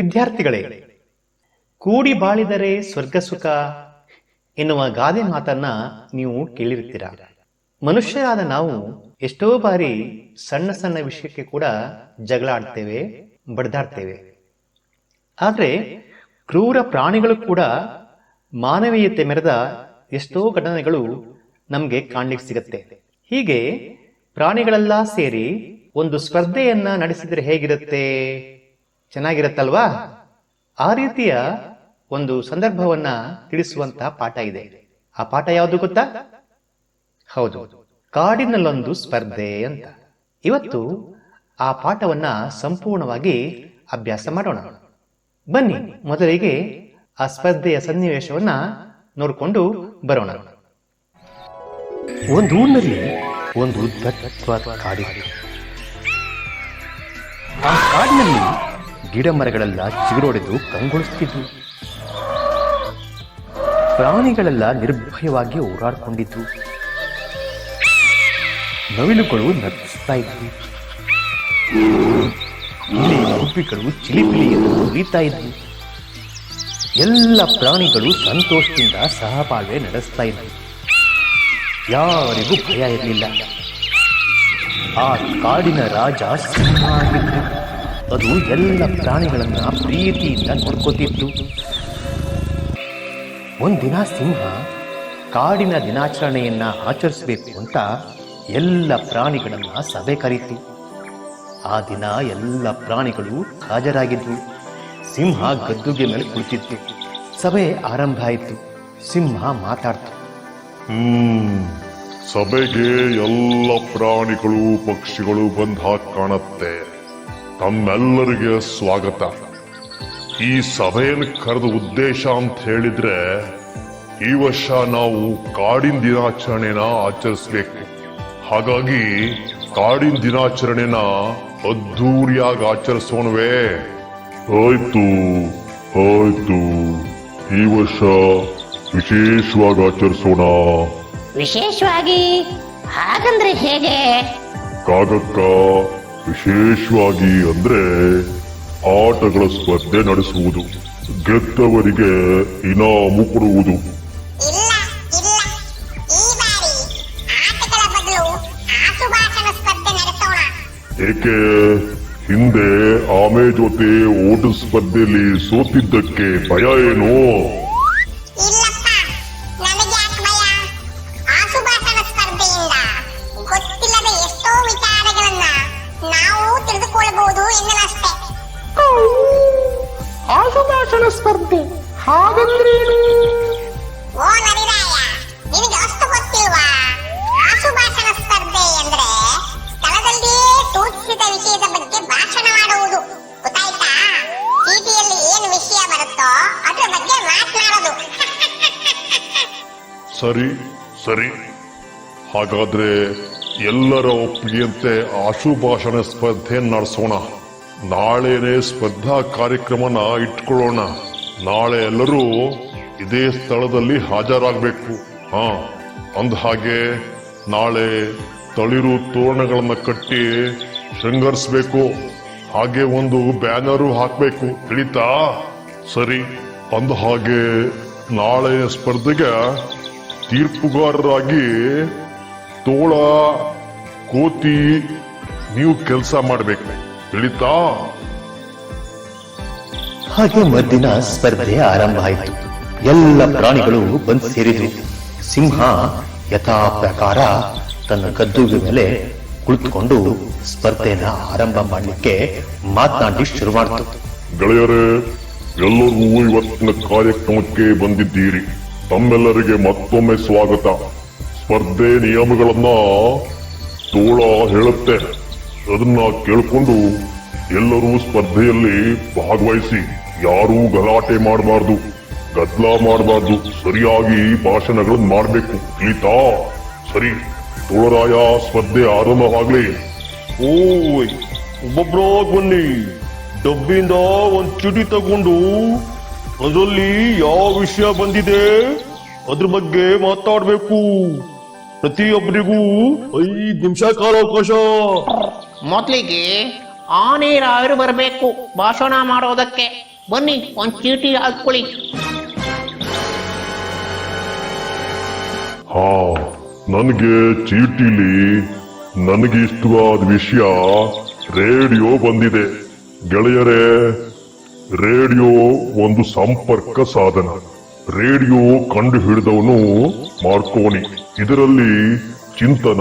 ವಿದ್ಯಾರ್ಥಿಗಳೇ, ಕೂಡಿ ಬಾಳಿದರೆ ಸ್ವರ್ಗ ಸುಖ ಎನ್ನುವ ಗಾದೆ ಮಾತನ್ನ ನೀವು ಕೇಳಿರುತ್ತೀರ? ಮನುಷ್ಯರಾದ ನಾವು ಎಷ್ಟೋ ಬಾರಿ ಸಣ್ಣ ಸಣ್ಣ ವಿಷಯಕ್ಕೆ ಕೂಡ ಜಗಳ ಆಡ್ತೇವೆ ಬಡ್ದಾಡ್ತೇವೆ. ಆದ್ರೆ ಕ್ರೂರ ಪ್ರಾಣಿಗಳು ಕೂಡ ಮಾನವೀಯತೆ ಮೆರೆದ ಎಷ್ಟೋ ಘಟನೆಗಳು ನಮಗೆ ಕಾಣ್ಲಿಕ್ಕೆ ಸಿಗುತ್ತೆ. ಹೀಗೆ ಪ್ರಾಣಿಗಳೆಲ್ಲ ಸೇರಿ ಒಂದು ಸ್ಪರ್ಧೆಯನ್ನ ನಡೆಸಿದ್ರೆ ಹೇಗಿರುತ್ತೆ? ಚೆನ್ನಾಗಿರತ್ತಲ್ವಾ? ಆ ರೀತಿಯ ಒಂದು ಸಂದರ್ಭವನ್ನ ತಿಳಿಸುವಂತಹ ಪಾಠ ಇದೆ. ಆ ಪಾಠ ಯಾವುದು ಗೊತ್ತಾ? ಹೌದು, ಕಾಡಿನಲ್ಲೊಂದು ಸ್ಪರ್ಧೆ ಅಂತ. ಇವತ್ತು ಆ ಪಾಠವನ್ನ ಸಂಪೂರ್ಣವಾಗಿ ಅಭ್ಯಾಸ ಮಾಡೋಣ. ಬನ್ನಿ, ಮೊದಲಿಗೆ ಆ ಸ್ಪರ್ಧೆಯ ಸನ್ನಿವೇಶವನ್ನ ನೋಡಿಕೊಂಡು ಬರೋಣ. ಒಂದು ಊರಿನಲ್ಲಿ ಒಂದು ಆ ಕಾಡಿನಲ್ಲಿ ಗಿಡ ಮರಗಳೆಲ್ಲ ಚಿಗುರೊಡೆದು ಕಂಗೊಳಿಸ್ತಿದ್ವು. ಪ್ರಾಣಿಗಳೆಲ್ಲ ನಿರ್ಭಯವಾಗಿ ಓಡಾಡ್ಕೊಂಡಿದ್ವು. ನವಿಲುಗಳು ನಗಿಸ್ತಾ ಇದ್ವು. ಇಲ್ಲಿ ಗುಬ್ಬಿಗಳು ಎಂದು ಉರಿತಾ ಇದ್ವು. ಎಲ್ಲ ಪ್ರಾಣಿಗಳು ಸಂತೋಷದಿಂದ ಸಹಬಾಳ್ವೆ ನಡೆಸ್ತಾ ಇದ್ವು. ಯಾರಿಗೂ ಭಯ ಇರಲಿಲ್ಲ. ಆ ಕಾಡಿನ ರಾಜ ಸಿಂಹ ಆಗಿದ್ದು ಅದು ಎಲ್ಲ ಪ್ರಾಣಿಗಳನ್ನ ಪ್ರೀತಿಯಿಂದ ನೋಡ್ಕೋತಿತ್ತು. ಒಂದಿನ ಸಿಂಹ ಕಾಡಿನ ದಿನಾಚರಣೆಯನ್ನ ಆಚರಿಸಬೇಕು ಅಂತ ಎಲ್ಲ ಪ್ರಾಣಿಗಳನ್ನ ಸಭೆ ಕರೀತು. ಆ ದಿನ ಎಲ್ಲ ಪ್ರಾಣಿಗಳು ಹಾಜರಾಗಿದ್ವು. ಸಿಂಹ ಗದ್ದುಗೆ ಮೇಲೆ ಕುಳಿತಿತ್ತು. ಸಭೆ ಆರಂಭ ಆಯಿತು. ಸಿಂಹ ಮಾತಾಡ್ತು. ಸಭೆಗೆ ಎಲ್ಲ ಪ್ರಾಣಿಗಳು ಪಕ್ಷಿಗಳು ಬಂದ ಹಾಕಿ ಕಾಣತ್ತೆ. ತಮ್ಮೆಲ್ಲರಿಗೆ ಸ್ವಾಗತ. ಈ ಸಭೆಯನ್ನು ಕರೆದ ಉದ್ದೇಶ ಅಂತ ಹೇಳಿದ್ರೆ ಈ ವರ್ಷ ನಾವು ಕಾಡಿನ ದಿನಾಚರಣೆನ ಆಚರಿಸ್ಬೇಕು. ಹಾಗಾಗಿ ಕಾಡಿನ ದಿನಾಚರಣೆನ ಅದ್ದೂರಿಯಾಗಿ ಆಚರಿಸೋಣವೇ. ಆಯ್ತು ಆಯ್ತು. ಈ ವರ್ಷ ವಿಶೇಷವಾಗಿ ಆಚರಿಸೋಣ. ವಿಶೇಷವಾಗಿ? ಹಾಗಂದ್ರೆ ಹೇಗೆ? ಕಾಗಕ್ಕ ವಿಶೇಷವಾಗಿ ಅಂದ್ರೆ ಆಟಗಳ ಸ್ಪರ್ಧೆ ನಡೆಸುವುದು. ಗೆದ್ದವರಿಗೆ ಇನಾಮು ಕೊಡುವುದು. ಏಕೆ? ಹಿಂದೆ ಆಮೆ ಜೊತೆ ಓಟ ಸ್ಪರ್ಧೆಯಲ್ಲಿ ಸೋತಿದ್ದಕ್ಕೆ ಭಯ ಏನು? ಹಾಗಾದ್ರೆ ಎಲ್ಲರ ಒಪ್ಪಿಗೆಯಂತೆ ಆಶುಭಾಷಣ ಸ್ಪರ್ಧೆ ನಡೆಸೋಣ. ನಾಳೆನೇ ಸ್ಪರ್ಧಾ ಕಾರ್ಯಕ್ರಮನ ಇಟ್ಕೊಳ್ಳೋಣ. ನಾಳೆ ಎಲ್ಲರೂ ಇದೇ ಸ್ಥಳದಲ್ಲಿ ಹಾಜರಾಗಬೇಕು. ಹಾ, ಅಂದ ಹಾಗೆ ನಾಳೆ ತಳಿರು ತೋರಣಗಳನ್ನ ಕಟ್ಟಿ ಶೃಂಗರಿಸ್ಬೇಕು. ಹಾಗೆ ಒಂದು ಬ್ಯಾನರು ಹಾಕ್ಬೇಕು. ತಿಳಿತಾ? ಸರಿ, ಅಂದ ಹಾಗೆ ನಾಳೆ ಸ್ಪರ್ಧೆಗೆ ತೀರ್ಪುಗಾರರಾಗಿ ತೋಳ ಕೋತಿ ನೀವು ಕೆಲಸ ಮಾಡ್ಬೇಕು. ತಿಳಿತಾ ಹಾಗೆ ಮರುದಿನ ಸ್ಪರ್ಧೆ ಆರಂಭ ಆಯಿತು. ಎಲ್ಲ ಪ್ರಾಣಿಗಳು ಬಂದು ಸೇರಿದ್ರು. ಸಿಂಹ ಯಥಾ ಪ್ರಕಾರ ತನ್ನ ಗದ್ದುಗೆ ಮೇಲೆ ಕುಳಿತುಕೊಂಡು ಸ್ಪರ್ಧೆಯನ್ನ ಆರಂಭ ಮಾಡಲಿಕ್ಕೆ ಮಾತನಾಡಿ ಶುರು ಮಾಡ್ತು ಗೆಳೆಯರೇ ಎಲ್ಲರೂ ಇವತ್ತಿನ ಕಾರ್ಯಕ್ರಮಕ್ಕೆ ಬಂದಿದ್ದೀರಿ. ತಮ್ಮೆಲ್ಲರಿಗೆ ಮತ್ತೊಮ್ಮೆ ಸ್ವಾಗತ. ಸ್ಪರ್ಧೆ ನಿಯಮಗಳನ್ನ ತೋಳ ಹೇಳುತ್ತೆ. ಅದನ್ನ ಕೇಳಿಕೊಂಡು ಎಲ್ಲರೂ ಸ್ಪರ್ಧೆಯಲ್ಲಿ ಭಾಗವಹಿಸಿ ಯಾರೂ ಗಲಾಟೆ ಮಾಡಬಾರ್ದು. ಗದ್ಲ ಮಾಡಬಾರ್ದು. ಸರಿಯಾಗಿ ಭಾಷಣಗಳನ್ನ ಮಾಡಬೇಕು. ತಿಳಿತಾ ಸರಿ. ತೋಳರಾಯ, ಸ್ಪರ್ಧೆ ಆರಂಭವಾಗ್ಲಿ ಓಯ್, ಒಬ್ಬೊಬ್ರಾಗ್ ಬನ್ನಿ. ಡಬ್ಬಿಂದ ಒಂದ್ ಚೀಟಿ ತಗೊಂಡು ಅದರಲ್ಲಿ ಯಾವ ವಿಷಯ ಬಂದಿದೆ? ಅದ್ರ ಬಗ್ಗೆ ಮಾತಾಡ್ಬೇಕು. ಪ್ರತಿಯೊಬ್ಬರಿಗೂ ಐದು ನಿಮಿಷ ಕಾಲಾವಕಾಶ. ಮೊದಲಿಗೆ ಆನೆರಾಯರು ಬರಬೇಕು. ಭಾಷಣ ಮಾಡೋದಕ್ಕೆ. ಬನ್ನಿ ಒಂದ್ ಚೀಟಿ ಹಾಕೊಳ್ಳಿ ಹಾ ನನಗೆ ಚೀಟಿಲಿ ನನಗೆ ಇಷ್ಟವಾದ ವಿಷಯ ರೇಡಿಯೋ ಬಂದಿದೆ. ಗೆಳೆಯರೇ ರೇಡಿಯೋ ಒಂದು ಸಂಪರ್ಕ ಸಾಧನ. ರೇಡಿಯೋ ಕಂಡು ಹಿಡಿದವನು ಮಾರ್ಕೋನಿ. ಇದರಲ್ಲಿ ಚಿಂತನ,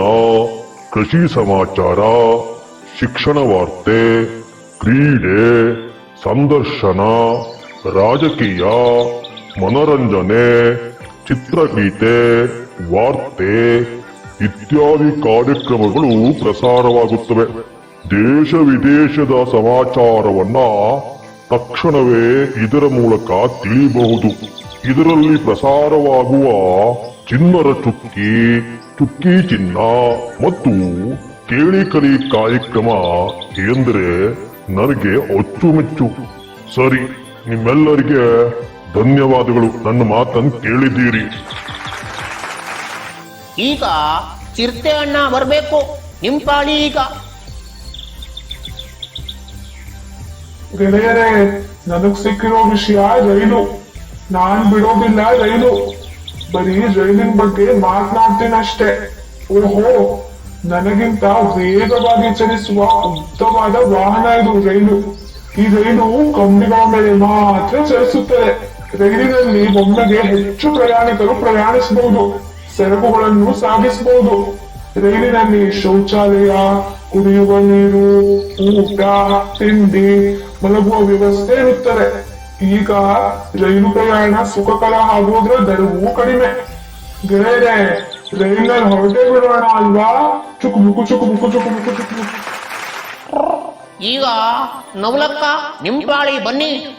ಕೃಷಿ ಸಮಾಚಾರ, ಶಿಕ್ಷಣ ವಾರ್ತೆ, ಕ್ರೀಡೆ, ಸಂದರ್ಶನ, ರಾಜಕೀಯ, ಮನರಂಜನೆ, ಚಿತ್ರಗೀತೆ, ವಾರ್ತೆ ಇತ್ಯಾದಿ ಕಾರ್ಯಕ್ರಮಗಳು ಪ್ರಸಾರವಾಗುತ್ತವೆ. ದೇಶ ವಿದೇಶದ ಸಮಾಚಾರವನ್ನ ತಕ್ಷಣವೇ ಇದರ ಮೂಲಕ ತಿಳಿಯಬಹುದು ಇದರಲ್ಲಿ ಪ್ರಸಾರವಾಗುವ ಚಿನ್ನರ ಚುಕ್ಕಿ ಚುಕ್ಕಿ ಚಿನ್ನ ಮತ್ತು ಕೇಳಿ ಕಲಿ ಕಾರ್ಯಕ್ರಮ ಎಂದರೆ ನನಗೆ ಅಚ್ಚುಮೆಚ್ಚು. ಸರಿ ನಿಮ್ಮೆಲ್ಲರಿಗೆ ಧನ್ಯವಾದಗಳು. ನನ್ನ ಮಾತನ್ನು ಕೇಳಿದ್ದೀರಿ. ಈಗ ಚಿರತೆ ಅಣ್ಣ ಬರಬೇಕು. ನಿಮ್ ಪಾಳಿ ಈಗ. ಗೆಳೆಯರೇ ನನಗ್ ಸಿಕ್ಕಿರೋ ವಿಷಯ ರೈಲು ನಾನ್ ಬಿಡೋದಿಲ್ಲ ರೈಲು. ಬರೀ ರೈಲಿನ ಬಗ್ಗೆ ಮಾತನಾಡ್ತೀನಷ್ಟೇ ಓಹೋ, ನನಗಿಂತ ವೇಗವಾಗಿ ಚಲಿಸುವ ಉದ್ದವಾದ ವಾಹನ ಇದು ರೈಲು. ಈ ರೈಲು ಕಂಬಿಗಳ ಮೇಲೆ ಮಾತ್ರ ಚಲಿಸುತ್ತದೆ. ರೈಲಿನಲ್ಲಿ ಒಮ್ಮೆಗೆ ಹೆಚ್ಚು ಪ್ರಯಾಣಿಕರು ಪ್ರಯಾಣಿಸಬಹುದು, ಸರಕುಗಳನ್ನು ಸಾಗಿಸಬಹುದು. ರೈಲಿನಲ್ಲಿ ಶೌಚಾಲಯ, ಕುಡಿಯುವ ನೀರು, ಊಟ, ತಿಂಡಿ ಮಲಗುವ ವ್ಯವಸ್ಥೆ ಇರುತ್ತದೆ. ಈಗ ರೈಲು ಪ್ರಯಾಣ ಸುಖಕರ ಆಗುವುದರ ದರವೂ ಕಡಿಮೆ. ಗೆಳೆಯರೆ ರೈಲ್ನಲ್ಲಿ ಹೊರಟೆ ಬಿಡೋಣ ಅಲ್ವಾ? ಚುಕು ಮುಕು ಚುಕು ಮುಕು ಚುಕು ಮುಕು ಚುಕು ಮುಕು. ಈಗ ನವಲಕ್ಕ ನಿಮ್ ಪಾಳಿ ಬನ್ನಿ.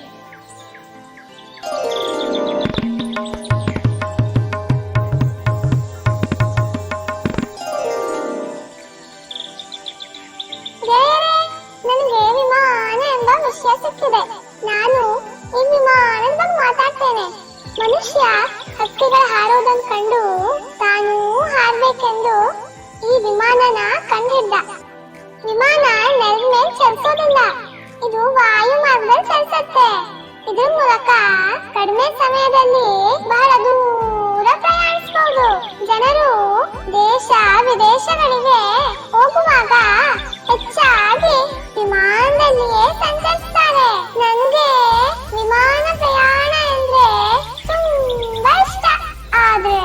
ನಾನು ವಿಮಾನದ ಬಗ್ಗೆ ಮಾತಾಡ್ತೇನೆ. ಮನುಷ್ಯ ಹಕ್ಕಿಗಳ ಹಾರೋದನ್ನು ಕಂಡು ತಾನು ಹಾರಬೇಕೆಂದು ಈ ವಿಮಾನನ ಕಂಡಿದ್ದ. ವಿಮಾನ ನೆಲದ ಮೇಲೆ ಚಲಿಸೋದಿಲ್ಲ ಇದು ವಾಯು ಚಲಿಸುತ್ತೆ. ಇದ್ರ ಮೂಲಕ ಕಡಿಮೆ ಸಮಯದಲ್ಲಿ ಬಹಳ ದೂರ ಪ್ರಯಾಣಿಸಬಹುದು ಜನರು ದೇಶ ವಿದೇಶಗಳಿಗೆ ಹೋಗುವಾಗ ಹೆಚ್ಚಾಗಿ ವಿಮಾನದಲ್ಲಿಯೇ ಸಂಚರಿಸ್ತಾರೆ. ನನಗೆ ವಿಮಾನ ಪ್ರಯಾಣ ಅಂದ್ರೆ ತುಂಬಾ ಇಷ್ಟ. ಆದ್ರೆ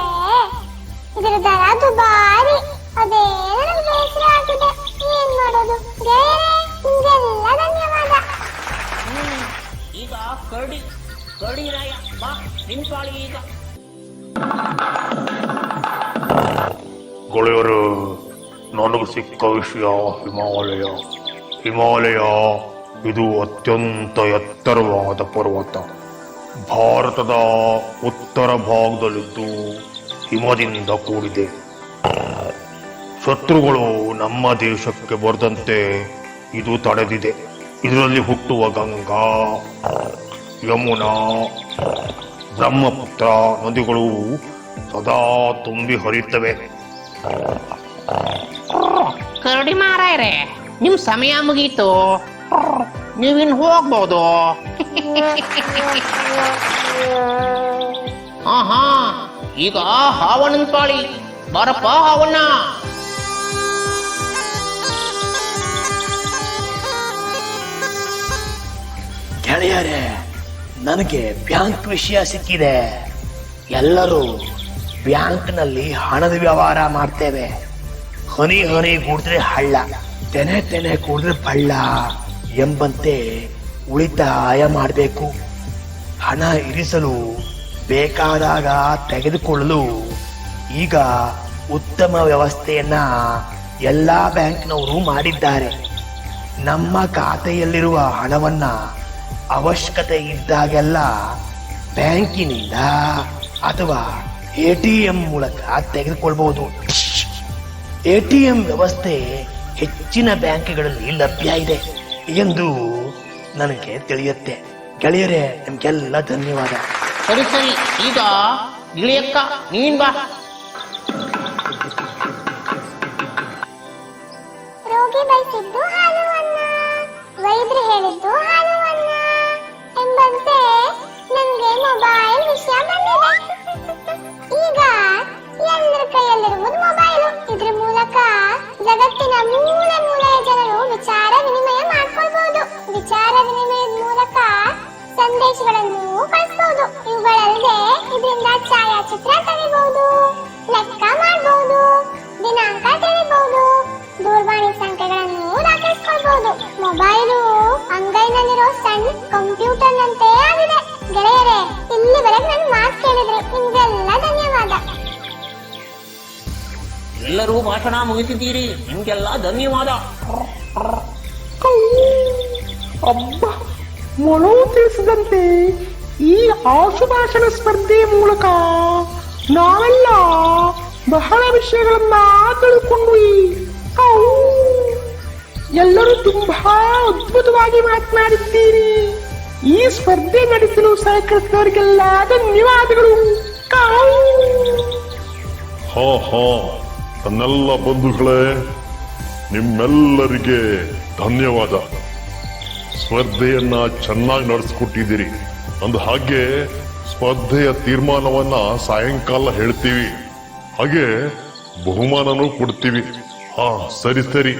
ಇದರ ದರ ದುಬಾರಿ. ಅದೇ ನನಗೆ ಬೇಸರ ಆಗಿದೆ. ಏನ್ ಮಾಡೋದು? ಬೇರೆ ನಿಮ್ಗೆಲ್ಲ ಧನ್ಯವಾದ. ಈಗ ಕರಡಿ ಕರಡಿ ರಾಯ ಬಾ ನಿಮ್ ಪಾಳಿ ಈಗ. ಗೆಳೆಯರು ನನಗೆ ಸಿಕ್ಕ ವಿಷಯ ಹಿಮಾಲಯ. ಹಿಮಾಲಯ. ಇದು ಅತ್ಯಂತ ಎತ್ತರವಾದ ಪರ್ವತ. ಭಾರತದ ಉತ್ತರ ಭಾಗದಲ್ಲಿದ್ದು ಹಿಮದಿಂದ ಕೂಡಿದೆ. ಶತ್ರುಗಳು ನಮ್ಮ ದೇಶಕ್ಕೆ ಬರದಂತೆ ಇದು ತಡೆದಿದೆ. ಇದರಲ್ಲಿ ಹುಟ್ಟುವ ಗಂಗಾ, ಯಮುನಾ, ಬ್ರಹ್ಮಪುತ್ರ ನದಿಗಳು ಸದಾ ತುಂಬಿ ಹರಿಯುತ್ತವೆ. ಕರಡಿ ಮಾರಾಯ್ರೆ ನಿಮ್ ಸಮಯ ಮುಗೀತು. ನೀವಿನ್ ಹೋಗ್ಬೋದು? ಆಹಾ, ಈಗ ಹಾವಣ್ಣನ್ ಪಾಳಿ ಬಾರಪ್ಪ ಹಾವಣ್ಣ. ಗೆಳೆಯರೇ, ನನಗೆ ಬ್ಯಾಂಕ್ ವಿಷಯ ಸಿಕ್ಕಿದೆ. ಎಲ್ಲರೂ ಬ್ಯಾಂಕ್ನಲ್ಲಿ ಹಣದ ವ್ಯವಹಾರ ಮಾಡ್ತೇವೆ. ಹನಿ ಹನಿ ಕೂಡಿದ್ರೆ ಹಳ್ಳ, ತೆನೆ ತೆನೆ ಕೂಡಿದ್ರೆ ಬಳ್ಳ. ಎಂಬಂತೆ ಉಳಿತಾಯ ಮಾಡಬೇಕು. ಹಣ ಇರಿಸಲು ಬೇಕಾದಾಗ ತೆಗೆದುಕೊಳ್ಳಲು ಈಗ ಉತ್ತಮ ವ್ಯವಸ್ಥೆಯನ್ನ ಎಲ್ಲ ಬ್ಯಾಂಕ್ನವರು ಮಾಡಿದ್ದಾರೆ. ನಮ್ಮ ಖಾತೆಯಲ್ಲಿರುವ ಹಣವನ್ನ ಅವಶ್ಯಕತೆ ಇದ್ದಾಗೆಲ್ಲ ಬ್ಯಾಂಕಿನಿಂದ ಅಥವಾ ಎ ಟಿ ಎಂ ಮೂಲಕ ತೆಗೆದುಕೊಳ್ಬಹುದು. ಎಟಿಎಂ ವ್ಯವಸ್ಥೆ ಹೆಚ್ಚಿನ ಬ್ಯಾಂಕ್ಗಳಲ್ಲಿ ಲಭ್ಯ ಇದೆ. ಎಂದು ನನಗೆ ತಿಳಿಯುತ್ತೆ. ಗೆಳೆಯರೇ ನಿಮ್ಗೆಲ್ಲ ಧನ್ಯವಾದ. ಸರಿ ಸರಿ. ಈಗ ಗಿಳಿಯಕ್ಕ ನೀನ್ ಬಾ. ರೋಗಿ ಬಯಸಿದ್ದು ಹಾಲು ಅನ್ನ ವೈದ್ಯರು ಹೇಳಿದ್ದು ಹಾಲು ಅನ್ನ ಎಂಬಂತೆ ಮೊಬೈಲ್ ವಿಷಯ ಬಂದಿದೆ. ಈಗ ಎಲ್ಲರ ಕೈಯಲ್ಲಿರುವುದು ಮೊಬೈಲ್ ಇದ್ರ ಮೂಲಕ ಜಗತ್ತಿನ ಮೂಲೆ ಮೂಲೆಯ ಜನರು ವಿಚಾರ ವಿನಿಮಯ ವಿಚಾರ ವಿನಿಮಯದ ಮೂಲಕ ಸಂದೇಶಗಳನ್ನು ಕಳಿಸಬಹುದು ಇವುಗಳಲ್ಲದೆ ಇದರಿಂದ ಛಾಯಾಚಿತ್ರ ತೆಗಿಬಹುದು ಲೆಕ್ಕ ಮಾಡಬಹುದು ದಿನಾಂಕ ತಿಳಿಬಹುದು ದೂರವಾಣಿ ಸಂಖ್ಯೆಗಳನ್ನು ದಾಖಲಿಸಿಕೊಳ್ಬಹುದು. ಮೊಬೈಲು ಅಂಗೈನಲ್ಲಿರೋ ಸಣ್ಣ ಕಂಪ್ಯೂಟರ್ನಂತೆ ಆಗಿದೆ. ಗೆಳೆಯರೇ ಇಲ್ಲಿವರೆಗೆ ನನ್ನ ಮಾತು ಕೇಳಿದ್ರೆ ನಿಮ್ಗೆಲ್ಲ ಧನ್ಯವಾದ. ಎಲ್ಲರೂ ಭಾಷಣ ಮುಗಿಸಿದ್ದೀರಿ. ನಿಮ್ಗೆಲ್ಲ ಧನ್ಯವಾದ. ಅಬ್ಬ ಮೊಳವು ತಿಳಿಸಿದಂತೆ ಈ ಆಶುಭಾಷಣ ಸ್ಪರ್ಧೆ ಮೂಲಕ ನಾವೆಲ್ಲ ಬಹಳ ವಿಷಯಗಳನ್ನ ತಿಳ್ಕೊಂಡ್ವಿ! ಎಲ್ಲರೂ ತುಂಬಾ ಅದ್ಭುತವಾಗಿ ಮಾತನಾಡಿದ್ದೀರಿ ಈ ಸ್ಪರ್ಧೆ ನಡೆಸಲು ಸಹಕರಿಸಿದವರಿಗೆಲ್ಲ ಧನ್ಯವಾದಗಳು! ಹಾ ಹಾ ನನ್ನೆಲ್ಲ ಬಂಧುಗಳೇ, ನಿಮ್ಮೆಲ್ಲರಿಗೆ ಧನ್ಯವಾದ ಸ್ಪರ್ಧೆಯನ್ನ ಚೆನ್ನಾಗಿ ನಡೆಸ್ಕೊಟ್ಟಿದ್ದೀರಿ. ಅಂದ ಹಾಗೆ ಸ್ಪರ್ಧೆಯ ತೀರ್ಮಾನವನ್ನ ಸಾಯಂಕಾಲ ಹೇಳ್ತೀವಿ. ಹಾಗೆ ಬಹುಮಾನನೂ ಕೊಡ್ತೀವಿ. ಹಾ, ಸರಿ ಸರಿ.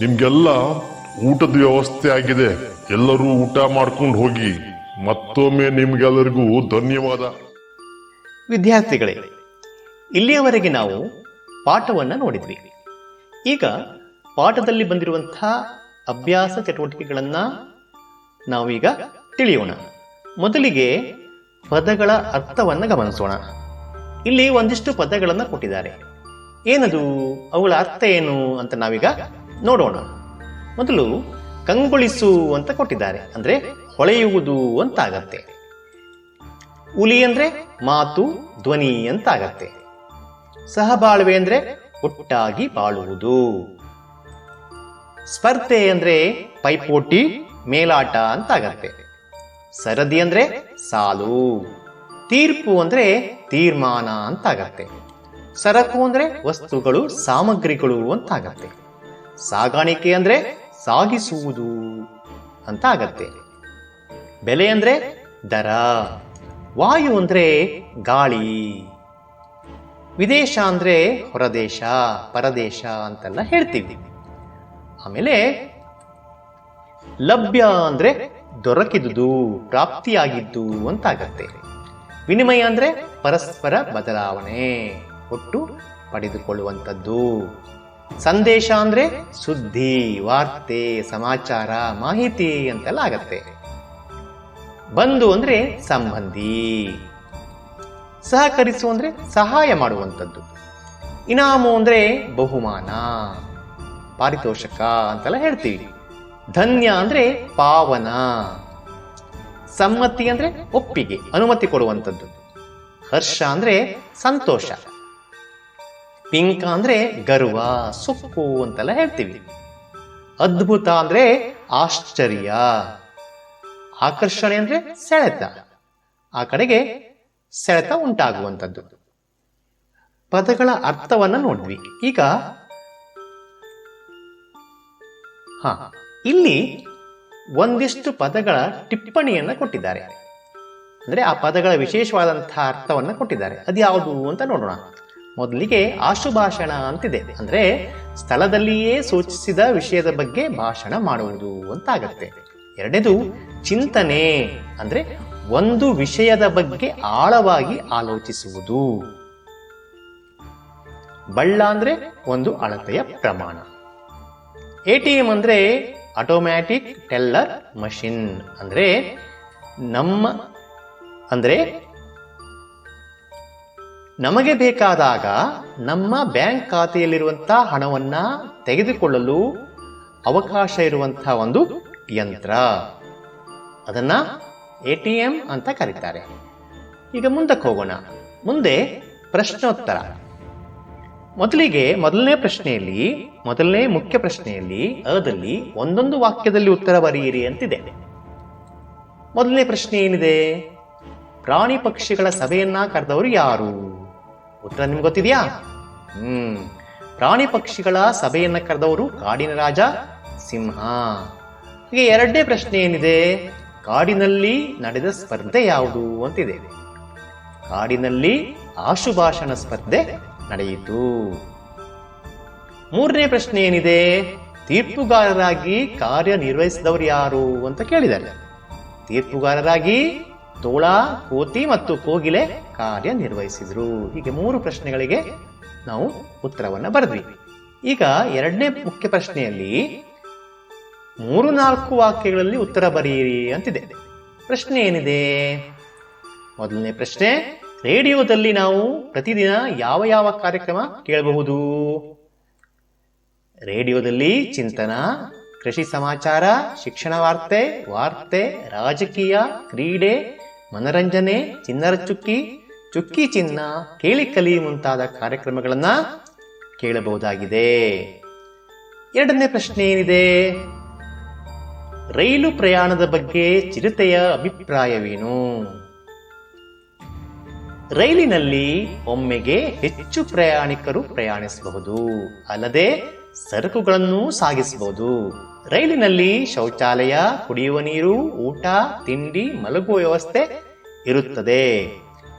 ನಿಮ್ಗೆಲ್ಲ ಊಟದ ವ್ಯವಸ್ಥೆ ಆಗಿದೆ. ಎಲ್ಲರೂ ಊಟ ಮಾಡ್ಕೊಂಡು ಹೋಗಿ ಮತ್ತೊಮ್ಮೆ ನಿಮ್ಗೆಲ್ಲರಿಗೂ ಧನ್ಯವಾದ. ವಿದ್ಯಾರ್ಥಿಗಳೇ, ಇಲ್ಲಿಯವರೆಗೆ ನಾವು ಪಾಠವನ್ನು ನೋಡಿದ್ವಿ. ಈಗ ಪಾಠದಲ್ಲಿ ಬಂದಿರುವಂಥ ಅಭ್ಯಾಸ ಚಟುವಟಿಕೆಗಳನ್ನು ನಾವೀಗ ತಿಳಿಯೋಣ. ಮೊದಲಿಗೆ ಪದಗಳ ಅರ್ಥವನ್ನು ಗಮನಿಸೋಣ. ಇಲ್ಲಿ ಒಂದಿಷ್ಟು ಪದಗಳನ್ನು ಕೊಟ್ಟಿದ್ದಾರೆ. ಏನದು? ಅವುಗಳ ಅರ್ಥ ಏನು ಅಂತ ನಾವೀಗ ನೋಡೋಣ. ಮೊದಲು ಕಂಗೊಳಿಸು ಅಂತ ಕೊಟ್ಟಿದ್ದಾರೆ. ಅಂದ್ರೆ ಹೊಳೆಯುವುದು ಅಂತ ಆಗತ್ತೆ ಉಲಿ ಅಂದ್ರೆ ಮಾತು, ಧ್ವನಿ ಅಂತ ಆಗತ್ತೆ ಸಹಬಾಳ್ವೆ ಅಂದ್ರೆ ಒಟ್ಟಾಗಿ ಬಾಳುವುದು. ಸ್ಪರ್ಧೆ ಅಂದ್ರೆ ಪೈಪೋಟಿ ಮೇಲಾಟ ಅಂತ ಆಗತ್ತೆ. ಸರದಿ ಅಂದ್ರೆ ಸಾಲು. ತೀರ್ಪು ಅಂದ್ರೆ ತೀರ್ಮಾನ ಅಂತ ಆಗತ್ತೆ. ಸರಕು ಅಂದ್ರೆ ವಸ್ತುಗಳು, ಸಾಮಗ್ರಿಗಳು ಅಂತ ಆಗತ್ತೆ. ಸಾಗಾಣಿಕೆ ಅಂದ್ರೆ ಸಾಗಿಸುವುದು ಅಂತ ಆಗತ್ತೆ. ಬೆಲೆ ಅಂದ್ರೆ ದರ. ವಾಯು ಅಂದ್ರೆ ಗಾಳಿ. ವಿದೇಶ ಅಂದ್ರೆ ಹೊರದೇಶ, ಪರದೇಶ ಅಂತೆಲ್ಲ ಹೇಳ್ತೀವಿ. ಆಮೇಲೆ ಲಭ್ಯ ಅಂದ್ರೆ ದೊರಕಿದುದು, ಪ್ರಾಪ್ತಿಯಾಗಿದ್ದು ಅಂತಾಗತ್ತೆ. ವಿನಿಮಯ ಅಂದ್ರೆ ಪರಸ್ಪರ ಬದಲಾವಣೆ, ಒಟ್ಟು ಪಡೆದುಕೊಳ್ಳುವಂಥದ್ದು. ಸಂದೇಶ ಅಂದ್ರೆ ಸುದ್ದಿ, ವಾರ್ತೆ, ಸಮಾಚಾರ, ಮಾಹಿತಿ ಅಂತೆಲ್ಲ ಆಗತ್ತೆ. ಬಂಧು ಅಂದ್ರೆ ಸಂಬಂಧಿ. ಸಹಕರಿಸು ಅಂದ್ರೆ ಸಹಾಯ ಮಾಡುವಂಥದ್ದು. ಇನಾಮು ಅಂದ್ರೆ ಬಹುಮಾನ, ಪಾರಿತೋಷಕ ಅಂತೆಲ್ಲ ಹೇಳ್ತೀವಿ. ಧನ್ಯ ಅಂದ್ರೆ ಪಾವನ. ಸಮ್ಮತಿ ಅಂದ್ರೆ ಒಪ್ಪಿಗೆ, ಅನುಮತಿ ಕೊಡುವಂಥದ್ದು. ಹರ್ಷ ಅಂದ್ರೆ ಸಂತೋಷ. ಪಿಂಕ ಅಂದ್ರೆ ಗರ್ವ, ಸೊಕ್ಕು ಅಂತೆಲ್ಲ ಹೇಳ್ತೀವಿ. ಅದ್ಭುತ ಅಂದ್ರೆ ಆಶ್ಚರ್ಯ. ಆಕರ್ಷಣೆ ಅಂದ್ರೆ ಸೆಳೆತ. ಆ ಕಡೆಗೆ ಸೆಳೆತ ಉಂಟಾಗುವಂಥದ್ದು. ಪದಗಳ ಅರ್ಥವನ್ನ ನೋಡಿದ್ವಿ. ಈಗ, ಹಾ. ಇಲ್ಲಿ ಒಂದಿಷ್ಟು ಪದಗಳ ಟಿಪ್ಪಣಿಯನ್ನು ಕೊಟ್ಟಿದ್ದಾರೆ. ಅಂದ್ರೆ ಆ ಪದಗಳ ವಿಶೇಷವಾದಂತಹ ಅರ್ಥವನ್ನ ಕೊಟ್ಟಿದ್ದಾರೆ. ಅದು ಯಾವುದು ಅಂತ ನೋಡೋಣ. ಮೊದಲಿಗೆ ಆಶುಭಾಷಣ ಅಂತಿದೆ. ಅಂದ್ರೆ ಸ್ಥಳದಲ್ಲಿಯೇ ಸೂಚಿಸಿದ ವಿಷಯದ ಬಗ್ಗೆ ಭಾಷಣ ಮಾಡುವುದು ಅಂತ ಆಗುತ್ತೆ ಎರಡನೇದು ಚಿಂತನೆ. ಅಂದ್ರೆ ಒಂದು ವಿಷಯದ ಬಗ್ಗೆ ಆಳವಾಗಿ ಆಲೋಚಿಸುವುದು. ಬಳ್ಳ ಅಂದ್ರೆ ಒಂದು ಅಳತೆಯ ಪ್ರಮಾಣ. ಎ ಟಿ ಎಂ ಅಂದ್ರೆ ಆಟೋಮ್ಯಾಟಿಕ್ ಟೆಲ್ಲರ್ ಮಷಿನ್ ಅಂದರೆ ನಮ್ಮ, ಅಂದರೆ ನಮಗೆ ಬೇಕಾದಾಗ ನಮ್ಮ ಬ್ಯಾಂಕ್ ಖಾತೆಯಲ್ಲಿರುವಂತಹ ಹಣವನ್ನ ತೆಗೆದುಕೊಳ್ಳಲು ಅವಕಾಶ ಇರುವಂತಹ ಒಂದು ಯಂತ್ರ. ಅದನ್ನ ಎ ಟಿ ಎಂ ಅಂತ ಕರೀತಾರೆ. ಈಗ ಮುಂದಕ್ಕೆ ಹೋಗೋಣ. ಮುಂದೆ ಪ್ರಶ್ನೋತ್ತರ. ಮೊದಲಿಗೆ ಮೊದಲನೇ ಪ್ರಶ್ನೆಯಲ್ಲಿ, ಮೊದಲನೇ ಮುಖ್ಯ ಪ್ರಶ್ನೆಯಲ್ಲಿ ಅದಲ್ಲಿ ಒಂದೊಂದು ವಾಕ್ಯದಲ್ಲಿ ಉತ್ತರ ಬರೆಯಿರಿ ಅಂತಿದೆ. ಮೊದಲನೇ ಪ್ರಶ್ನೆ ಏನಿದೆ? ಪ್ರಾಣಿ ಪಕ್ಷಿಗಳ ಸಭೆಯನ್ನ ಕರೆದವರು ಯಾರು? ಉತ್ತರ ನಿಮ್ಗೆ ಗೊತ್ತಿದೆಯಾ? ಹ್ಮ್. ಪ್ರಾಣಿ ಪಕ್ಷಿಗಳ ಸಭೆಯನ್ನ ಕರೆದವರು ಕಾಡಿನ ರಾಜ ಸಿಂಹ. ಹೀಗೆ ಎರಡನೇ ಪ್ರಶ್ನೆ ಏನಿದೆ? ಕಾಡಿನಲ್ಲಿ ನಡೆದ ಸ್ಪರ್ಧೆ ಯಾವುದು ಅಂತಿದೆ. ಕಾಡಿನಲ್ಲಿ ಆಶುಭಾಷಣ ಸ್ಪರ್ಧೆ ನಡೆಯಿತು. ಮೂರನೇ ಪ್ರಶ್ನೆ ಏನಿದೆ? ತೀರ್ಪುಗಾರರಾಗಿ ಕಾರ್ಯನಿರ್ವಹಿಸಿದವರು ಯಾರು ಅಂತ ಕೇಳಿದ್ದಾರೆ. ತೀರ್ಪುಗಾರರಾಗಿ ತೋಳ, ಕೋತಿ ಮತ್ತು ಕೋಗಿಲೆ ಕಾರ್ಯನಿರ್ವಹಿಸಿದ್ರು. ಹೀಗೆ ಮೂರು ಪ್ರಶ್ನೆಗಳಿಗೆ ನಾವು ಉತ್ತರವನ್ನು ಬರೆದ್ವಿ. ಈಗ ಎರಡನೇ ಮುಖ್ಯ ಪ್ರಶ್ನೆಯಲ್ಲಿ ಮೂರು ನಾಲ್ಕು ವಾಕ್ಯಗಳಲ್ಲಿ ಉತ್ತರ ಬರೆಯಿರಿ ಅಂತಿದೆ. ಪ್ರಶ್ನೆ ಏನಿದೆ? ಮೊದಲನೇ ಪ್ರಶ್ನೆ ರೇಡಿಯೋದಲ್ಲಿ ನಾವು ಪ್ರತಿದಿನ ಯಾವ ಯಾವ ಕಾರ್ಯಕ್ರಮ ಕೇಳಬಹುದು? ರೇಡಿಯೋದಲ್ಲಿ ಚಿಂತನ, ಕೃಷಿ ಸಮಾಚಾರ, ಶಿಕ್ಷಣ ವಾರ್ತೆ ವಾರ್ತೆ, ರಾಜಕೀಯ, ಕ್ರೀಡೆ, ಮನರಂಜನೆ ಚಿನ್ನರ ಚುಕ್ಕಿ ಚುಕ್ಕಿ ಚಿನ್ನ, ಕೇಳಿ ಕಲಿ ಮುಂತಾದ ಕಾರ್ಯಕ್ರಮಗಳನ್ನು ಕೇಳಬಹುದಾಗಿದೆ. ಎರಡನೇ ಪ್ರಶ್ನೆ ಏನಿದೆ? ರೈಲು ಪ್ರಯಾಣದ ಬಗ್ಗೆ ಚಿರತೆಯ ಅಭಿಪ್ರಾಯವೇನು? ರೈಲಿನಲ್ಲಿ ಒಮ್ಮೆಗೆ ಹೆಚ್ಚು ಪ್ರಯಾಣಿಕರು ಪ್ರಯಾಣಿಸಬಹುದು. ಅಲ್ಲದೆ ಸರಕುಗಳನ್ನು ಸಾಗಿಸಬಹುದು. ರೈಲಿನಲ್ಲಿ ಶೌಚಾಲಯ, ಕುಡಿಯುವ ನೀರು, ಊಟ, ತಿಂಡಿ, ಮಲಗುವ ವ್ಯವಸ್ಥೆ ಇರುತ್ತದೆ.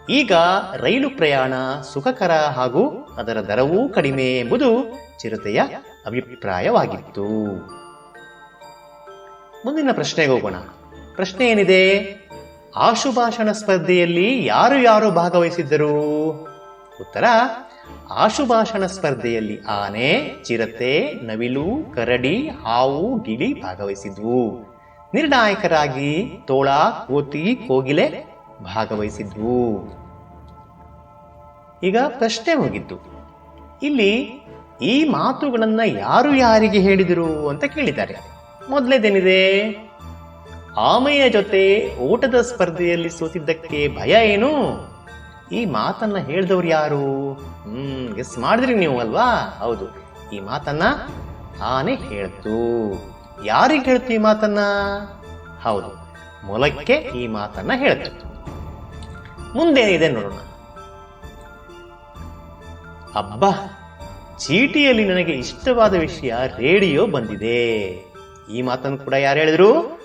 ಈಗ ರೈಲು ಪ್ರಯಾಣ ಸುಖಕರ ಹಾಗೂ ಅದರ ದರವೂ ಕಡಿಮೆ ಎಂಬುದು ಚಿರತೆಯ ಅಭಿಪ್ರಾಯವಾಗಿತ್ತು. ಮುಂದಿನ ಪ್ರಶ್ನೆಗೆ ಹೋಗೋಣ. ಪ್ರಶ್ನೆ ಏನಿದೆ? ಆಶುಭಾಷಣ ಸ್ಪರ್ಧೆಯಲ್ಲಿ ಯಾರು ಯಾರು ಭಾಗವಹಿಸಿದ್ದರು? ಉತ್ತರ, ಆಶುಭಾಷಣ ಸ್ಪರ್ಧೆಯಲ್ಲಿ ಆನೆ, ಚಿರತೆ, ನವಿಲು, ಕರಡಿ, ಹಾವು, ಗಿಳಿ ಭಾಗವಹಿಸಿದ್ವು. ನಿರ್ಣಾಯಕರಾಗಿ ತೋಳ, ಕೋತಿ, ಕೋಗಿಲೆ ಭಾಗವಹಿಸಿದ್ವು. ಈಗ ಪ್ರಶ್ನೆ ಹೋಗಿದ್ದು ಇಲ್ಲಿ ಈ ಮಾತುಗಳನ್ನ ಯಾರು ಯಾರಿಗೆ ಹೇಳಿದರು ಅಂತ ಕೇಳಿದ್ದಾರೆ. ಮೊದಲೇದೇನಿದೆ? ಆಮೆಯ ಜೊತೆ ಓಟದ ಸ್ಪರ್ಧೆಯಲ್ಲಿ ಸೋತಿದ್ದಕ್ಕೆ ಭಯ ಏನು? ಈ ಮಾತನ್ನ ಹೇಳಿದವ್ರು ಯಾರು? ಹ್ಮ್ ಎಸ್ ಮಾಡಿದ್ರಿ ನೀವು ಅಲ್ವಾ? ಹೌದು. ಈ ಮಾತನ್ನ ಆನೆ ಹೇಳ್ತು. ಯಾರಿಗೆ ಹೇಳ್ತು ಈ ಮಾತನ್ನ? ಹೌದು, ಮೊಲಕ್ಕೆ ಈ ಮಾತನ್ನ ಹೇಳ್ತು. ಮುಂದೇನಿದೆ ನೋಡೋಣ. ಅಬ್ಬಾ, ಚೀಟಿಯಲ್ಲಿ ನನಗೆ ಇಷ್ಟವಾದ ವಿಷಯ ರೇಡಿಯೋ ಬಂದಿದೆ. ಈ ಮಾತನ್ನು ಕೂಡ ಯಾರು ಹೇಳಿದ್ರು?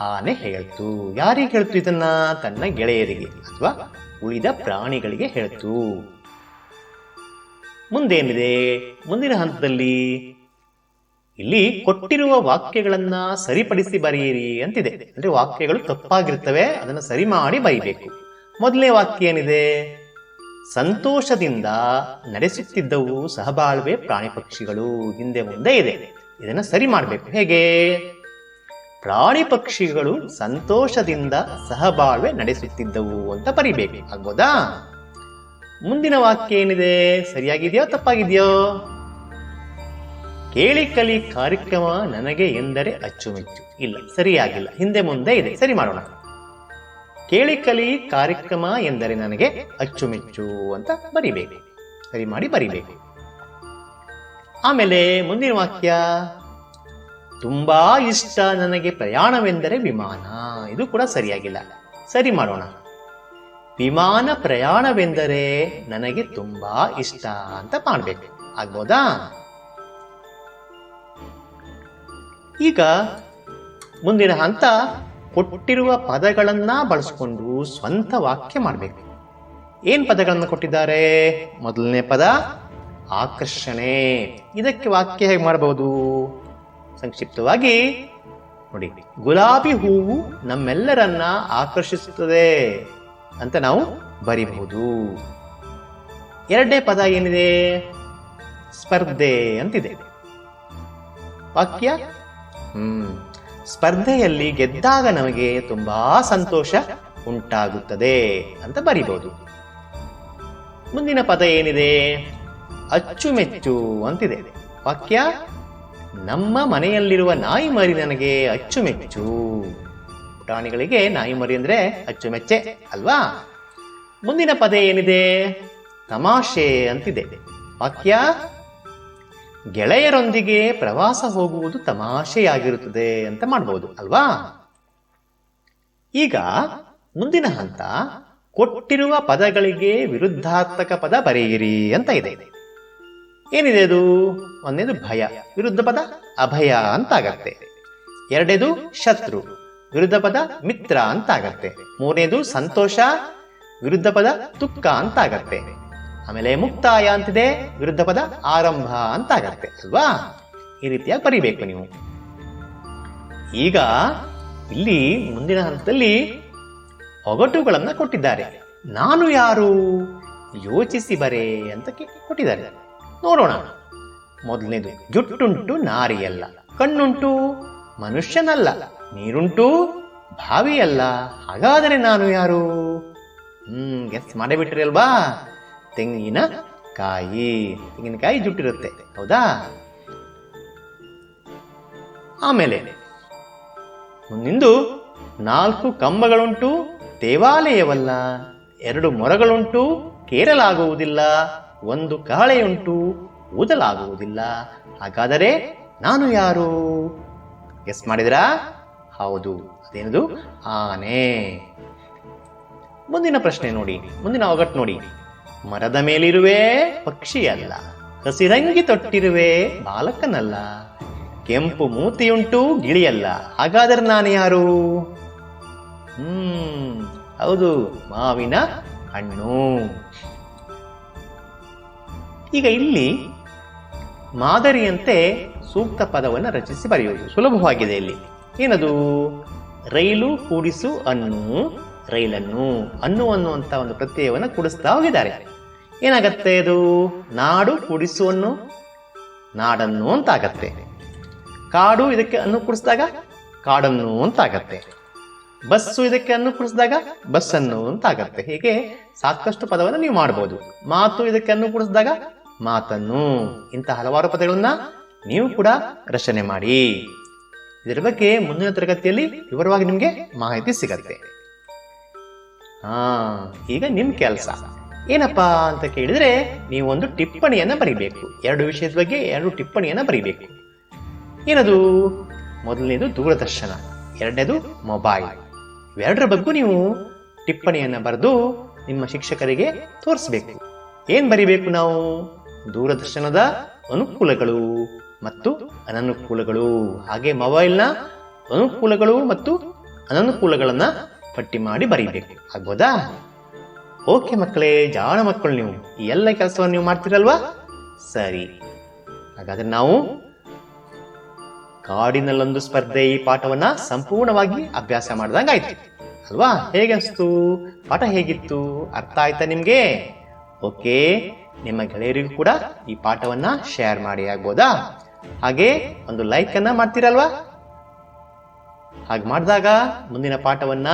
ಆನೆ ಹೇಳ್ತು. ಯಾರಿಗೆ ಹೇಳ್ತು ಇದನ್ನ? ತನ್ನ ಗೆಳೆಯರಿಗೆ, ಅಥವಾ ಉಳಿದ ಪ್ರಾಣಿಗಳಿಗೆ ಹೇಳ್ತು. ಮುಂದೇನಿದೆ? ಮುಂದಿನ ಹಂತದಲ್ಲಿ, ಇಲ್ಲಿ ಕೊಟ್ಟಿರುವ ವಾಕ್ಯಗಳನ್ನ ಸರಿಪಡಿಸಿ ಬರೆಯಿರಿ ಅಂತಿದೆ. ಅಂದ್ರೆ ವಾಕ್ಯಗಳು ತಪ್ಪಾಗಿರ್ತವೆ, ಅದನ್ನು ಸರಿ ಮಾಡಿ ಬರೀಬೇಕು. ಮೊದಲನೇ ವಾಕ್ಯ ಏನಿದೆ? ಸಂತೋಷದಿಂದ ನಡೆಸುತ್ತಿದ್ದವು ಸಹಬಾಳ್ವೆ ಪ್ರಾಣಿ ಪಕ್ಷಿಗಳು. ಹಿಂದೆ ಮುಂದೆ ಇದೆ. ಇದನ್ನ ಸರಿ ಮಾಡಬೇಕು. ಹೇಗೆ? ಪ್ರಾಣಿ ಪಕ್ಷಿಗಳು ಸಂತೋಷದಿಂದ ಸಹಬಾಳ್ವೆ ನಡೆಸುತ್ತಿದ್ದವು ಅಂತ ಬರಿಬೇಕು. ಆಗ್ಬೋದಾ? ಮುಂದಿನ ವಾಕ್ಯ ಏನಿದೆ? ಸರಿಯಾಗಿದೆಯೋ ತಪ್ಪಾಗಿದೆಯೋ? ಕೇಳಿ ಕಲಿ ಕಾರ್ಯಕ್ರಮ ನನಗೆ ಎಂದರೆ ಅಚ್ಚುಮೆಚ್ಚು. ಇಲ್ಲ, ಸರಿಯಾಗಿಲ್ಲ. ಹಿಂದೆ ಮುಂದೆ ಇದೆ. ಸರಿ ಮಾಡೋಣ. ಕೇಳಿ ಕಲಿ ಕಾರ್ಯಕ್ರಮ ಎಂದರೆ ನನಗೆ ಅಚ್ಚುಮೆಚ್ಚು ಅಂತ ಬರಿಬೇಕು. ಸರಿ ಮಾಡಿ ಬರಿಬೇಕು. ಆಮೇಲೆ ಮುಂದಿನ ವಾಕ್ಯ. ತುಂಬಾ ಇಷ್ಟ ನನಗೆ ಪ್ರಯಾಣವೆಂದರೆ ವಿಮಾನ. ಇದು ಕೂಡ ಸರಿಯಾಗಿಲ್ಲ. ಸರಿ ಮಾಡೋಣ. ವಿಮಾನ ಪ್ರಯಾಣವೆಂದರೆ ನನಗೆ ತುಂಬಾ ಇಷ್ಟ ಅಂತ ಮಾಡಬೇಕು. ಆಗ್ಬೋದಾ? ಈಗ ಮುಂದಿನ ಹಂತ ಕೊಟ್ಟಿರುವ ಪದಗಳನ್ನ ಬಳಸಿಕೊಂಡು ಸ್ವಂತ ವಾಕ್ಯ ಮಾಡಬೇಕು. ಏನ್ ಪದಗಳನ್ನು ಕೊಟ್ಟಿದ್ದಾರೆ? ಮೊದಲನೇ ಪದ ಆಕರ್ಷಣೆ. ಇದಕ್ಕೆ ವಾಕ್ಯ ಹೇಗೆ ಮಾಡಬಹುದು? ಸಂಕ್ಷಿಪ್ತವಾಗಿ ನೋಡಿ. ಗುಲಾಬಿ ಹೂವು ನಮ್ಮೆಲ್ಲರನ್ನ ಆಕರ್ಷಿಸುತ್ತದೆ ಅಂತ ನಾವು ಬರಿಬಹುದು. ಎರಡನೇ ಪದ ಏನಿದೆ? ಸ್ಪರ್ಧೆ ಅಂತಿದೆ. ವಾಕ್ಯ? ಹ್ಮ್. ಸ್ಪರ್ಧೆಯಲ್ಲಿ ಗೆದ್ದಾಗ ನಮಗೆ ತುಂಬಾ ಸಂತೋಷ ಉಂಟಾಗುತ್ತದೆ ಅಂತ ಬರಿಬಹುದು. ಮುಂದಿನ ಪದ ಏನಿದೆ? ಅಚ್ಚುಮೆಚ್ಚು ಅಂತಿದೆ. ವಾಕ್ಯ? ನಮ್ಮ ಮನೆಯಲ್ಲಿರುವ ನಾಯಿ ಮರಿ ನನಗೆ ಅಚ್ಚುಮೆಚ್ಚು. ಪ್ರಾಣಿಗಳಿಗೆ ನಾಯಿ ಮರಿ ಅಂದ್ರೆ ಅಚ್ಚುಮೆಚ್ಚೆ, ಅಲ್ವಾ? ಮುಂದಿನ ಪದ ಏನಿದೆ? ತಮಾಷೆ ಅಂತಿದೆ. ವಾಕ್ಯ, ಗೆಳೆಯರೊಂದಿಗೆ ಪ್ರವಾಸ ಹೋಗುವುದು ತಮಾಷೆಯಾಗಿರುತ್ತದೆ ಅಂತ ಮಾಡಬಹುದು ಅಲ್ವಾ? ಈಗ ಮುಂದಿನ ಹಂತ, ಕೊಟ್ಟಿರುವ ಪದಗಳಿಗೆ ವಿರುದ್ಧಾರ್ಥಕ ಪದ ಬರೆಯಿರಿ ಅಂತ ಇದೆ. ಏನಿದೆ ಅದು ಒಂದೇದು ಭಯ, ವಿರುದ್ಧ ಪದ ಅಭಯ ಅಂತ ಆಗತ್ತೆ ಎರಡನೇದು ಶತ್ರು, ವಿರುದ್ಧ ಪದ ಮಿತ್ರ ಅಂತ ಆಗತ್ತೆ ಮೂರನೇದು ಸಂತೋಷ, ವಿರುದ್ಧ ಪದ ದುಃಖ ಅಂತ ಆಗತ್ತೆ ಆಮೇಲೆ ಮುಕ್ತಾಯ ಅಂತಿದೆ, ವಿರುದ್ಧ ಪದ ಆರಂಭ ಅಂತ ಆಗತ್ತೆ ಅಲ್ವಾ? ಈ ರೀತಿಯಾಗಿ ಬರಿಬೇಕು ನೀವು. ಈಗ ಇಲ್ಲಿ ಮುಂದಿನ ಹಂತದಲ್ಲಿ ಒಗಟುಗಳನ್ನು ಕೊಟ್ಟಿದ್ದಾರೆ. ನಾನು ಯಾರು? ಯೋಚಿಸಿ ಬರೆ ಅಂತ ಕೊಟ್ಟಿದ್ದಾರೆ. ನೋಡೋಣ. ಮೊದಲನೇದು ಜುಟ್ಟುಂಟು ನಾರಿಯಲ್ಲ. ಕಣ್ಣುಂಟು ಮನುಷ್ಯನಲ್ಲ. ನೀರುಂಟು ಬಾವಿಯಲ್ಲ. ಹಾಗಾದರೆ ನಾನು ಯಾರು? ಹ್ಮ್ ಗೆಸ್ ಮಾಡಿಬಿಟ್ರಿ ಅಲ್ವಾ ತೆಂಗಿನ ಕಾಯಿ ತೆಂಗಿನಕಾಯಿ ಜುಟ್ಟಿರುತ್ತೆ. ಹೌದಾ? ಆಮೇಲೆ ಮುಂದಿಂದು ನಾಲ್ಕು ಕಂಬಗಳುಂಟು, ದೇವಾಲಯವಲ್ಲ. ಎರಡು ಮೊರಗಳುಂಟು ಕೇರಲಾಗುವುದಿಲ್ಲ ಒಂದು ಕಾಳೆಯುಂಟು ಊದಲಾಗುವುದಿಲ್ಲ. ಹಾಗಾದರೆ ನಾನು ಯಾರು? ಎಸ್ ಮಾಡಿದ್ರಾ ಹೌದು, ಅದೇನದು? ಆನೆ. ಮುಂದಿನ ಪ್ರಶ್ನೆ ನೋಡಿ, ಮುಂದಿನ ಒಗಟ್ಟು ನೋಡಿ. ಮರದ ಮೇಲಿರುವೆ ಪಕ್ಷಿಯಲ್ಲ, ಕಸಿರಂಗಿ ತೊಟ್ಟಿರುವೆ ಬಾಲಕನಲ್ಲ, ಕೆಂಪು ಮೂತಿಯುಂಟು ಗಿಳಿಯಲ್ಲ, ಹಾಗಾದರೆ ನಾನು ಯಾರು? ಹ್ಮ್, ಹೌದು, ಮಾವಿನ ಹಣ್ಣು. ಈಗ ಇಲ್ಲಿ ಮಾದರಿಯಂತೆ ಸೂಕ್ತ ಪದವನ್ನು ರಚಿಸಿ ಬರೆಯುವುದು. ಸುಲಭವಾಗಿದೆ ಇಲ್ಲಿ. ಏನದು? ರೈಲು ಕೂಡಿಸು ಅನ್ನು, ರೈಲನ್ನು, ಅನ್ನು ಅನ್ನುವಂತ ಒಂದು ಪ್ರತ್ಯಯವನ್ನು ಕೂಡಿಸ್ತಾ ಹೋಗಿದ್ದಾರೆ. ಏನಾಗತ್ತೆ ಅದು? ನಾಡು ಕೂಡಿಸು ಅನ್ನು, ನಾಡನ್ನು ಅಂತ ಆಗತ್ತೆ ಕಾಡು ಇದಕ್ಕೆ ಅನ್ನು ಕೂಡಿಸಿದಾಗ ಕಾಡನ್ನು ಅಂತ ಆಗತ್ತೆ ಬಸ್ಸು ಇದಕ್ಕೆ ಅನ್ನು ಕೂಡಿಸಿದಾಗ ಬಸ್ಸನ್ನು ಅಂತ ಆಗತ್ತೆ ಹೀಗೆ ಸಾಕಷ್ಟು ಪದವನ್ನು ನೀವು ಮಾಡಬಹುದು ಮಾತು ಇದಕ್ಕೆ ಅನ್ನು ಕೂಡಿಸಿದಾಗ ಮಾತನ್ನು ಇಂಥ ಹಲವಾರು ಪದಗಳನ್ನ ನೀವು ಕೂಡ ರಚನೆ ಮಾಡಿ. ಇದರ ಬಗ್ಗೆ ಮುಂದಿನ ತರಗತಿಯಲ್ಲಿ ವಿವರವಾಗಿ ನಿಮಗೆ ಮಾಹಿತಿ ಸಿಗತ್ತೆ. ಹಾ, ಈಗ ನಿಮ್ ಕೆಲಸ. ಏನಪ್ಪಾ ಅಂತ ಕೇಳಿದ್ರೆ ನೀವು ಒಂದು ಟಿಪ್ಪಣಿಯನ್ನ ಬರಿಬೇಕು. ಎರಡು ವಿಷಯದ ಬಗ್ಗೆ ಎರಡು ಟಿಪ್ಪಣಿಯನ್ನ ಬರಿಬೇಕು. ಏನದು? ಮೊದಲನೇದು ದೂರದರ್ಶನ, ಎರಡನೇದು ಮೊಬೈಲ್. ಇವೆರಡರ ಬಗ್ಗೆ ನೀವು ಟಿಪ್ಪಣಿಯನ್ನ ಬರೆದು ನಿಮ್ಮ ಶಿಕ್ಷಕರಿಗೆ ತೋರಿಸ್ಬೇಕು. ಏನ್ ಬರಿಬೇಕು ನಾವು? ದೂರದರ್ಶನದ ಅನುಕೂಲಗಳು ಮತ್ತು ಅನನುಕೂಲಗಳು. ಹಾಗೆ ಮೊಬೈಲ್ನ ಅನುಕೂಲಗಳು ಮತ್ತು ಅನನುಕೂಲಗಳನ್ನು ಪಟ್ಟಿ ಮಾಡಿ ಬರೀಬೇಕು. ಆಗ್ಬೋದಾ? ಓಕೆ ಮಕ್ಕಳೇ, ಜಾಣ ಮಕ್ಕಳು ನೀವು. ಈ ಎಲ್ಲ ಕೆಲಸವನ್ನು ನೀವು ಮಾಡ್ತೀರಲ್ವಾ? ಸರಿ. ಹಾಗಾದ್ರೆ ನಾವು ಕಾಡಿನಲ್ಲೊಂದು ಸ್ಪರ್ಧೆ ಈ ಪಾಠವನ್ನ ಸಂಪೂರ್ಣವಾಗಿ ಅಭ್ಯಾಸ ಮಾಡ್ದಂಗಾಯ್ತು. ಅಲ್ವಾ? ಹೇಗೆ ಪಾಠ ಹೇಗಿತ್ತು? ಅರ್ಥ ಆಯ್ತಾ ನಿಮಗೆ? ಓಕೆ. ನಿಮ್ಮ ಗೆಳೆಯರಿಗೂ ಕೂಡ ಈ ಪಾಠವನ್ನ ಶೇರ್ ಮಾಡಿ, ಆಗ್ಬೋದಾ? ಹಾಗೆ ಒಂದು ಲೈಕ್ ಅನ್ನ ಮಾಡ್ತೀರಲ್ವಾ? ಹಾಗೆ ಮಾಡಿದಾಗ ಮುಂದಿನ ಪಾಠವನ್ನ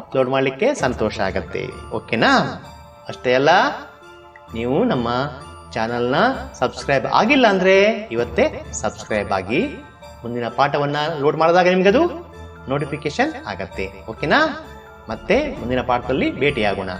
ಅಪ್ಲೋಡ್ ಮಾಡಲಿಕ್ಕೆ ಸಂತೋಷ ಆಗತ್ತೆ, ಓಕೆನಾ? ಅಷ್ಟೇ ಅಲ್ಲ, ನೀವು ನಮ್ಮ ಚಾನಲ್ನ ಸಬ್ಸ್ಕ್ರೈಬ್ ಆಗಿಲ್ಲ ಅಂದ್ರೆ ಇವತ್ತೇ ಸಬ್ಸ್ಕ್ರೈಬ್ ಆಗಿ ಮುಂದಿನ ಪಾಠವನ್ನ ಲೋಡ್ ಮಾಡಿದಾಗ ನಿಮ್ಗದು ನೋಟಿಫಿಕೇಶನ್ ಆಗತ್ತೆ, ಓಕೆನಾ? ಮತ್ತೆ ಮುಂದಿನ ಪಾಠದಲ್ಲಿ ಭೇಟಿಯಾಗೋಣ.